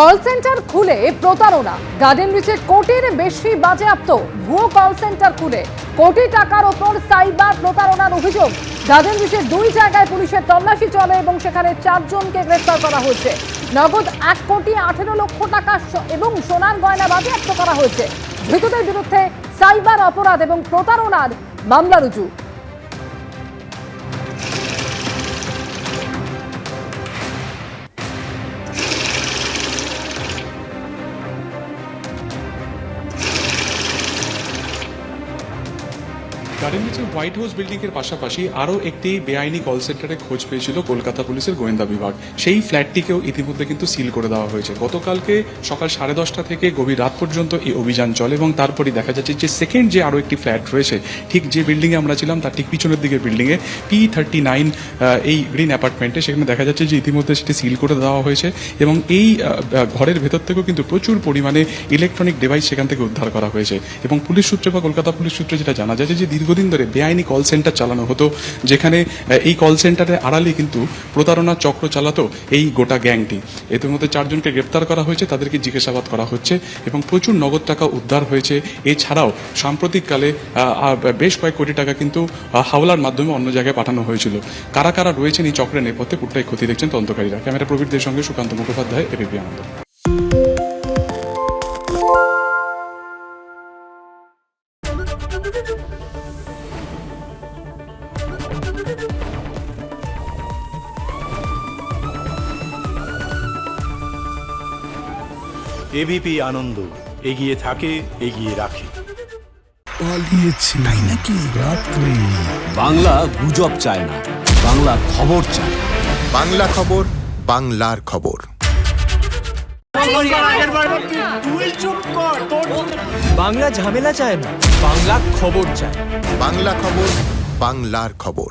Call centre খুলে প্রতারণা। Garden রিচে কোটির বেশি বাজেয়াপ্ত। ভুয়ো কল সেন্টার খুলে। কোটি টাকার ওপর সাইবার প্রতারণার অভিযোগ। গার্ডেন রিচের দুই জায়গায় পুলিশের তল্লাশি চলে এবং সেখানে চারজনকে গ্রেফতার করা হয়েছে। নগদ এক কোটি আঠেরো লক্ষ টাকা এবং সোনার গয়না বাজেয়াপ্ত করা হয়েছে। ধৃতদের বিরুদ্ধে সাইবার অপরাধ এবং প্রতারণার মামলা রুজু। গার্ডেন রিচের হোয়াইট হাউস বিল্ডিং এর পাশাপাশি আরও একটি বেআইনি কল সেন্টারে খোঁজ পেয়েছিল কলকাতা পুলিশের গোয়েন্দা বিভাগ। সেই ফ্ল্যাটটিকেও ইতিমধ্যে কিন্তু সিল করে দেওয়া হয়েছে। গতকালকে সকাল সাড়ে দশটা থেকে গভীর রাত পর্যন্ত এই অভিযান চলে এবং তারপরে দেখা যাচ্ছে যে সেকেন্ড যে আরও একটি ফ্ল্যাট রয়েছে, ঠিক যে বিল্ডিংয়ে আমরা ছিলাম তার ঠিক পিছনের দিকের বিল্ডিংয়ে পি থার্টি নাইন এই গ্রিন অ্যাপার্টমেন্টে, সেখানে দেখা যাচ্ছে যে ইতিমধ্যে সেটি সিল করে দেওয়া হয়েছে এবং এই ঘরের ভেতর থেকেও কিন্তু প্রচুর পরিমাণে ইলেকট্রনিক ডিভাইস সেখান থেকে উদ্ধার করা হয়েছে এবং পুলিশ সূত্রে বা কলকাতা পুলিশ সূত্রে যেটা জানা যায় যে দীর্ঘদিন ধরে বেআইনি কল সেন্টার চালানো হতো, যেখানে এই কল সেন্টারের আড়ালে কিন্তু প্রতারণা চক্র চালাতো এই গোটা গ্যাংটি। এদের মধ্যে চারজনকে গ্রেপ্তার করা হয়েছে, তাদেরকে জিজ্ঞাসাবাদ করা হচ্ছে এবং প্রচুর নগদ টাকা উদ্ধার হয়েছে। এছাড়াও সাম্প্রতিককালে বেশ কয়েক কোটি টাকা কিন্তু হাওলার মাধ্যমে অন্য জায়গায় পাঠানো হয়েছিল। কারা কারা রয়েছেন এই চক্রের নেপথ্যে পুরোটাই ক্ষতি দেখছেন তদন্তকারীরা। ক্যামেরা প্রবীরদের সঙ্গে সুকান্ত মুখোপাধ্যায়, এবিপি আনন্দ। এবিপি আনন্দ এগিয়ে থাকে এগিয়ে রাখে। পালিয়েছে তাই নাকি? রাত্রে বাংলা গুজব চায় না বাংলা খবর চায় বাংলা খবর বাংলার খবর। বাংলা ঝামেলা চায় না বাংলা খবর চায় বাংলা খবর বাংলার খবর।